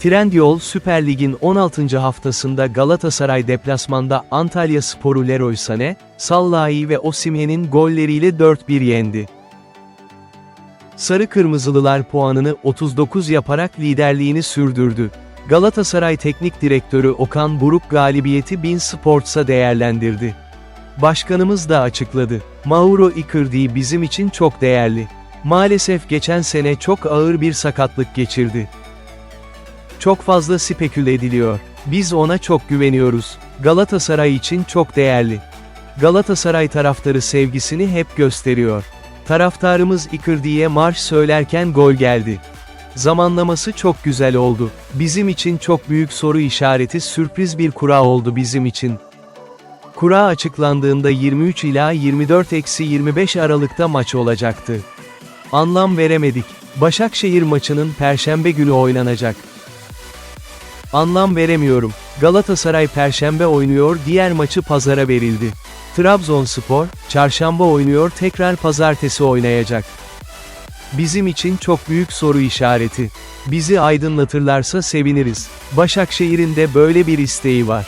Trendyol Süper Lig'in 16. haftasında Galatasaray deplasmanda Antalya Sporu Leroy Sané, Sallai ve Osimhen'in golleriyle 4-1 yendi. Sarı Kırmızılılar puanını 39 yaparak liderliğini sürdürdü. Galatasaray Teknik Direktörü Okan Buruk galibiyeti Bin Sports'a değerlendirdi. Başkanımız da açıkladı. Mauro Icardi bizim için çok değerli. Maalesef geçen sene çok ağır bir sakatlık geçirdi. Çok fazla spekül ediliyor. Biz ona çok güveniyoruz. Galatasaray için çok değerli. Galatasaray taraftarı sevgisini hep gösteriyor. Taraftarımız Icardi'ye marş söylerken gol geldi. Zamanlaması çok güzel oldu. Bizim için çok büyük soru işareti sürpriz bir kura oldu bizim için. Kura açıklandığında 23 ila 24-25 Aralık'ta maç olacaktı. Anlam veremedik. Başakşehir maçının perşembe günü oynanacak. Anlam veremiyorum. Galatasaray perşembe oynuyor, diğer maçı pazara verildi. Trabzonspor, çarşamba oynuyor, tekrar pazartesi oynayacak. Bizim için çok büyük soru işareti. Bizi aydınlatırlarsa seviniriz. Başakşehir'in de böyle bir isteği var.